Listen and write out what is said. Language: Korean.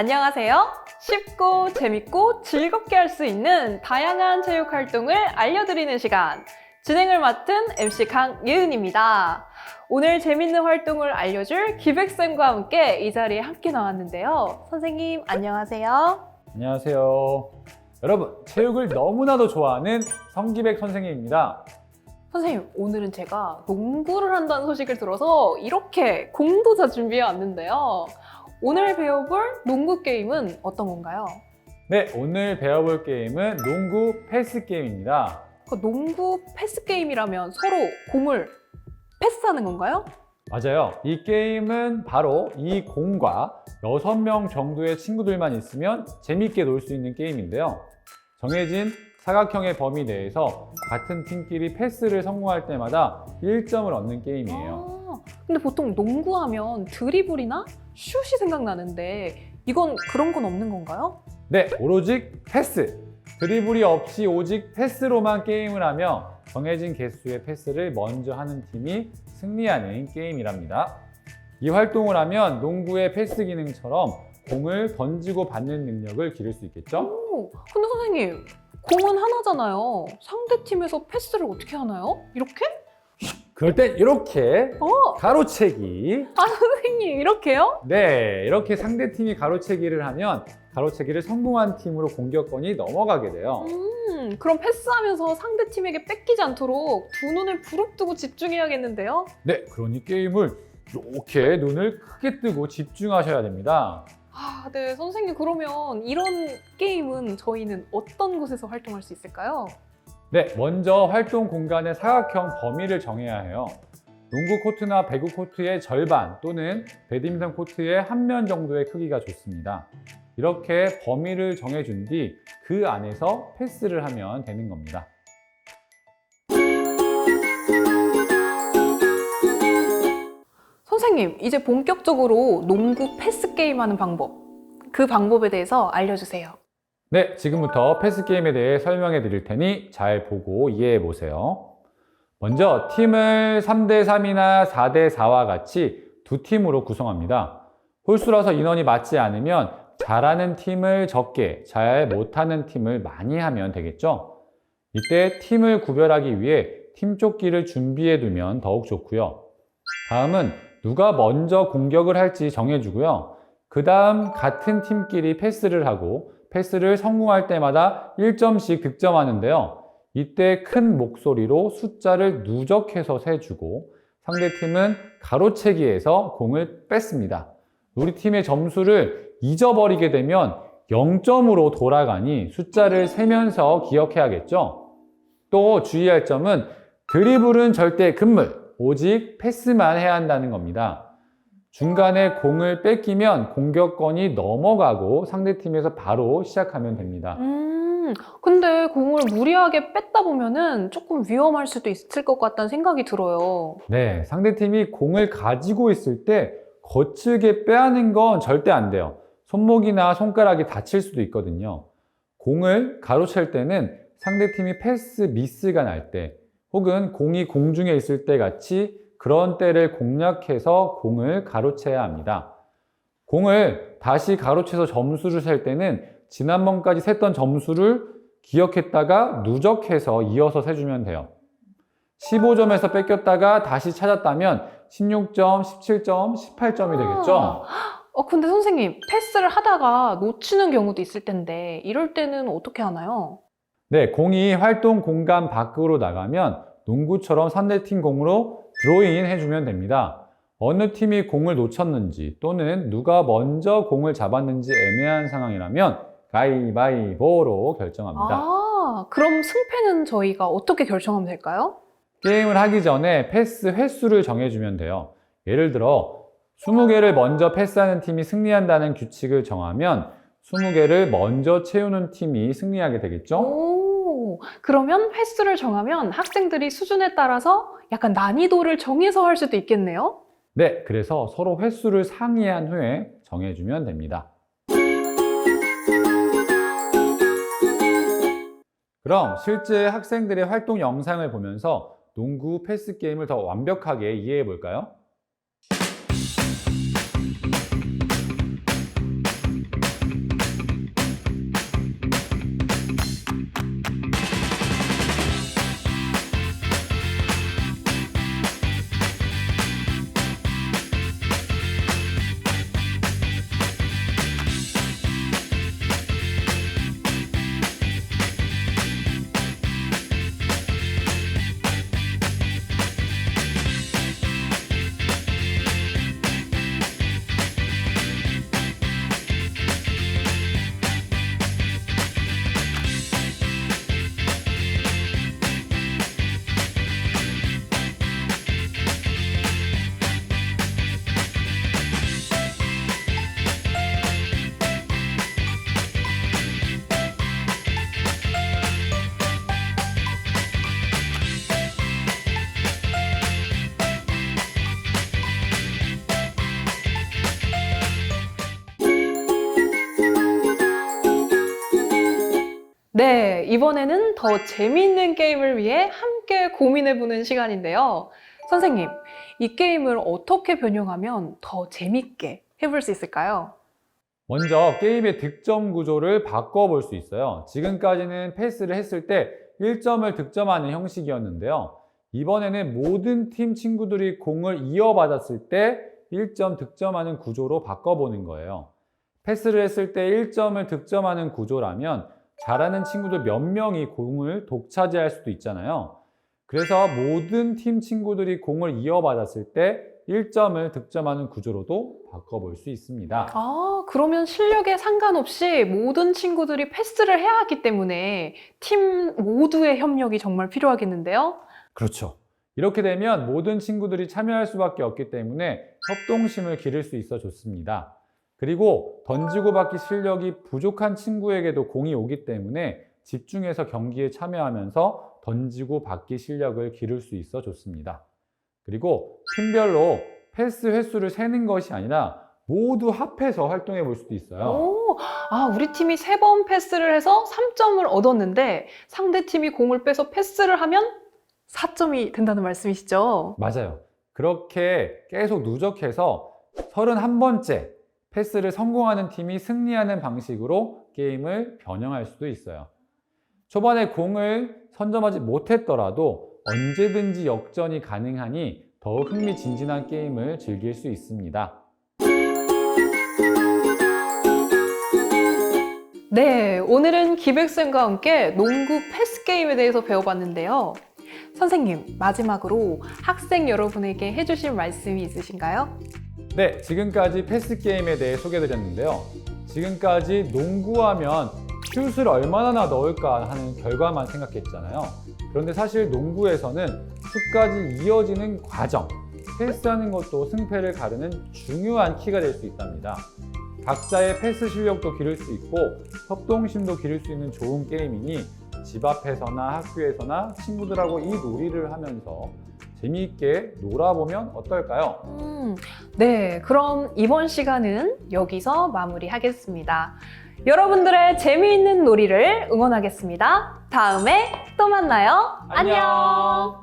안녕하세요. 쉽고 재밌고 즐겁게 할 수 있는 다양한 체육 활동을 알려드리는 시간. 진행을 맡은 MC 강예은입니다. 오늘 재밌는 활동을 알려줄 기백쌤과 함께 이 자리에 함께 나왔는데요. 선생님, 안녕하세요. 안녕하세요. 여러분, 체육을 너무나도 좋아하는 성기백 선생님입니다. 선생님, 오늘은 제가 농구를 한다는 소식을 들어서 이렇게 공도자 준비해 왔는데요. 오늘 배워볼 농구 게임은 어떤 건가요? 네, 오늘 배워볼 게임은 농구 패스 게임입니다. 그 농구 패스 게임이라면 서로 공을 패스하는 건가요? 맞아요. 이 게임은 바로 이 공과 6명 정도의 친구들만 있으면 재밌게 놀 수 있는 게임인데요. 정해진 사각형의 범위 내에서 같은 팀끼리 패스를 성공할 때마다 1점을 얻는 게임이에요. 아, 근데 보통 농구하면 드리블이나 슛이 생각나는데 이건 그런 건 없는 건가요? 네, 오로지 패스. 드리블이 없이 오직 패스로만 게임을 하며 정해진 개수의 패스를 먼저 하는 팀이 승리하는 게임이랍니다. 이 활동을 하면 농구의 패스 기능처럼 공을 던지고 받는 능력을 기를 수 있겠죠? 오, 근데 선생님 공은 하나잖아요. 상대 팀에서 패스를 어떻게 하나요? 이렇게? 그럴 땐 이렇게 어, 가로채기. 아 선생님 이렇게요? 네, 이렇게 상대 팀이 가로채기를 하면 가로채기를 성공한 팀으로 공격권이 넘어가게 돼요. 음, 그럼 패스하면서 상대 팀에게 뺏기지 않도록 두 눈을 부릅뜨고 집중해야겠는데요? 네, 그러니 게임을 이렇게 눈을 크게 뜨고 집중하셔야 됩니다. 아, 네, 선생님 그러면 이런 게임은 저희는 어떤 곳에서 활동할 수 있을까요? 네, 먼저 활동 공간의 사각형 범위를 정해야 해요. 농구 코트나 배구 코트의 절반 또는 배드민턴 코트의 한 면 정도의 크기가 좋습니다. 이렇게 범위를 정해준 뒤 그 안에서 패스를 하면 되는 겁니다. 선생님, 이제 본격적으로 농구 패스 게임 하는 방법, 그 방법에 대해서 알려주세요. 네, 지금부터 패스 게임에 대해 설명해 드릴 테니 잘 보고 이해해 보세요. 먼저 팀을 3대3이나 4대4와 같이 두 팀으로 구성합니다. 홀수라서 인원이 맞지 않으면 잘하는 팀을 적게, 잘 못하는 팀을 많이 하면 되겠죠? 이때 팀을 구별하기 위해 팀조끼를 준비해 두면 더욱 좋고요. 다음은 누가 먼저 공격을 할지 정해주고요. 그 다음 같은 팀끼리 패스를 하고 패스를 성공할 때마다 1점씩 득점하는데요. 이때 큰 목소리로 숫자를 누적해서 세주고 상대팀은 가로채기에서 공을 뺐습니다. 우리 팀의 점수를 잊어버리게 되면 0점으로 돌아가니 숫자를 세면서 기억해야겠죠? 또 주의할 점은 드리블은 절대 금물, 오직 패스만 해야 한다는 겁니다. 중간에 공을 뺏기면 공격권이 넘어가고 상대팀에서 바로 시작하면 됩니다. 음, 근데 공을 무리하게 뺐다 보면은 조금 위험할 수도 있을 것 같다는 생각이 들어요. 네, 상대팀이 공을 가지고 있을 때 거칠게 빼앗는 건 절대 안 돼요. 손목이나 손가락이 다칠 수도 있거든요. 공을 가로챌 때는 상대팀이 패스 미스가 날 때, 혹은 공이 공중에 있을 때 같이 그런 때를 공략해서 공을 가로채야 합니다. 공을 다시 가로채서 점수를 셀 때는 지난번까지 셌던 점수를 기억했다가 누적해서 이어서 세주면 돼요. 15점에서 뺏겼다가 다시 찾았다면 16점, 17점, 18점이 되겠죠? 어, 근데 선생님, 패스를 하다가 놓치는 경우도 있을 텐데, 이럴 때는 어떻게 하나요? 네, 공이 활동 공간 밖으로 나가면 농구처럼 상대팀 공으로 드로잉 해주면 됩니다. 어느 팀이 공을 놓쳤는지 또는 누가 먼저 공을 잡았는지 애매한 상황이라면 가위바위보로 결정합니다. 아, 그럼 승패는 저희가 어떻게 결정하면 될까요? 게임을 하기 전에 패스 횟수를 정해주면 돼요. 예를 들어 20개를 먼저 패스하는 팀이 승리한다는 규칙을 정하면 20개를 먼저 채우는 팀이 승리하게 되겠죠? 오, 그러면 횟수를 정하면 학생들이 수준에 따라서 약간 난이도를 정해서 할 수도 있겠네요? 네, 그래서 서로 횟수를 상의한 후에 정해주면 됩니다. 그럼 실제 학생들의 활동 영상을 보면서 농구 패스 게임을 더 완벽하게 이해해 볼까요? 네, 이번에는 더 재미있는 게임을 위해 함께 고민해보는 시간인데요. 선생님, 이 게임을 어떻게 변형하면 더 재밌게 해볼 수 있을까요? 먼저 게임의 득점 구조를 바꿔볼 수 있어요. 지금까지는 패스를 했을 때 1점을 득점하는 형식이었는데요. 이번에는 모든 팀 친구들이 공을 이어받았을 때 1점 득점하는 구조로 바꿔보는 거예요. 패스를 했을 때 1점을 득점하는 구조라면 잘하는 친구들 몇 명이 공을 독차지할 수도 있잖아요. 그래서 모든 팀 친구들이 공을 이어받았을 때 1점을 득점하는 구조로도 바꿔볼 수 있습니다. 아, 그러면 실력에 상관없이 모든 친구들이 패스를 해야 하기 때문에 팀 모두의 협력이 정말 필요하겠는데요? 그렇죠. 이렇게 되면 모든 친구들이 참여할 수밖에 없기 때문에 협동심을 기를 수 있어 좋습니다. 그리고 던지고 받기 실력이 부족한 친구에게도 공이 오기 때문에 집중해서 경기에 참여하면서 던지고 받기 실력을 기를 수 있어 좋습니다. 그리고 팀별로 패스 횟수를 세는 것이 아니라 모두 합해서 활동해 볼 수도 있어요. 오, 아, 우리 팀이 세 번 패스를 해서 3점을 얻었는데 상대 팀이 공을 빼서 패스를 하면 4점이 된다는 말씀이시죠? 맞아요. 그렇게 계속 누적해서 31번째 패스를 성공하는 팀이 승리하는 방식으로 게임을 변형할 수도 있어요. 초반에 공을 선점하지 못했더라도 언제든지 역전이 가능하니 더욱 흥미진진한 게임을 즐길 수 있습니다. 네, 오늘은 기백쌤과 함께 농구 패스 게임에 대해서 배워봤는데요. 선생님, 마지막으로 학생 여러분에게 해주실 말씀이 있으신가요? 네, 지금까지 패스 게임에 대해 소개드렸는데요. 지금까지 농구하면 슛을 얼마나 넣을까 하는 결과만 생각했잖아요. 그런데 사실 농구에서는 슛까지 이어지는 과정, 패스하는 것도 승패를 가르는 중요한 키가 될 수 있답니다. 각자의 패스 실력도 기를 수 있고 협동심도 기를 수 있는 좋은 게임이니 집 앞에서나 학교에서나 친구들하고 이 놀이를 하면서 재미있게 놀아보면 어떨까요? 음, 네, 그럼 이번 시간은 여기서 마무리하겠습니다. 여러분들의 재미있는 놀이를 응원하겠습니다. 다음에 또 만나요. 안녕.